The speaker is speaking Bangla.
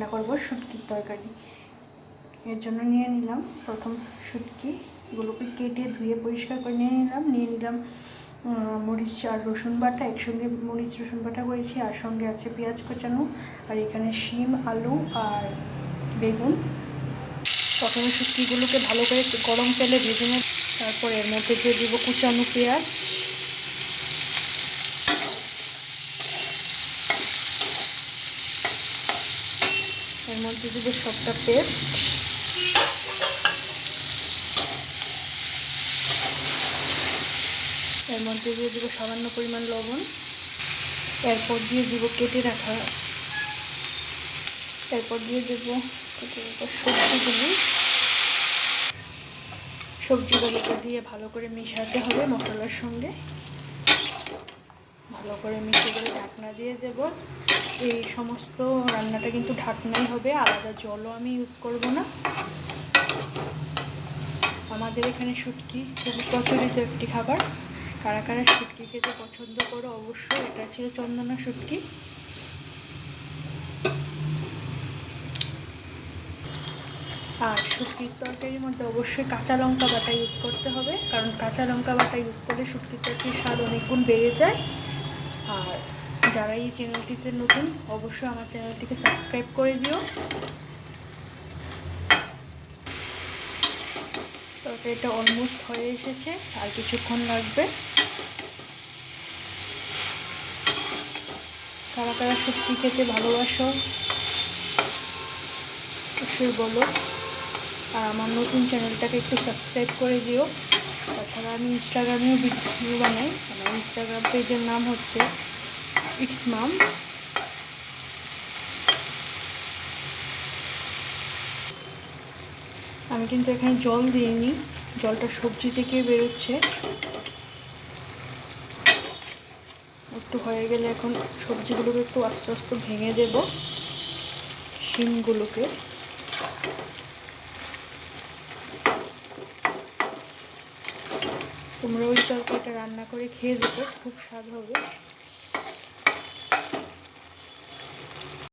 রান্না করব শুটকির তরকারি। এর জন্য নিয়ে নিলাম প্রথম শুটকি। এগুলোকে কেটে ধুয়ে পরিষ্কার করে নিয়ে নিলাম। নিয়ে নিলাম মরিচ আর রসুন বাটা। একসঙ্গে মরিচ, রসুন বাটা করেছি। আর সঙ্গে আছে পেঁয়াজ কোচানো। আর এখানে শিম, আলু আর বেগুন। প্রথমে শুটকিগুলোকে ভালো করে গরম তেলে ভেজে নেব। তারপর এর মধ্যে দিয়ে দিব কুচানো পেঁয়াজ। এর মধ্যে দিব সবটা পেস্ট এর মধ্যে দিয়ে দিব সামান্য পরিমাণ লবণ। এরপর দিয়ে দিব কেটে রাখা। এরপর দিয়ে দেব সবজিগুলি। সবজিগুলোকে দিয়ে ভালো করে মিশাতে হবে মশলার সঙ্গে। ভালো করে মিশিয়ে করে ঢাকনা দিয়ে দেব। এই সমস্ত রান্নাটা কিন্তু ঢাকনাই হবে, আলাদা জলও আমি ইউজ করব না। আমাদের এখানে শুটকি খুবই প্রচলিত একটি খাবার। কারা কারা শুটকি খেতে পছন্দ করো অবশ্যই, এটা ছিল চন্দনা শুটকি। আর শুটকির তরকারির মধ্যে অবশ্যই কাঁচা লঙ্কা বাটা ইউজ করতে হবে, কারণ কাঁচা লঙ্কা বাটা ইউজ করলে শুটকির তরকারির স্বাদ অনেক গুণ বেড়ে যায়। আর যারা এই চ্যানেলটিতে নতুন, অবশ্যই আমার চ্যানেলটিকে সাবস্ক্রাইব করে দিও। তরকারিটা অলমোস্ট হয়ে এসেছে, আর কিছুক্ষণ লাগবে। কারা কারা সত্যি খেতে ভালোবাসো, অবশ্যই বলো। আর আমার নতুন চ্যানেলটাকে একটু সাবস্ক্রাইব করে দিও। তাছাড়া আমি ইনস্টাগ্রামেও ভিডিও বানাই। আমার ইনস্টাগ্রাম পেজের নাম হচ্ছে ইটস মাম আমি কিন্তু এখানে জল দিইনি। জলটা সবজি থেকে বেরোচ্ছে। একটু হয়ে গেলে এখন সবজিগুলোকে একটু আস্তে আস্তে ভেঙে দেব। শিমগুলোকে। তোমরা ওই তরকারিটা রান্না করে খেয়ে দেবে খুব স্বাদ হবে।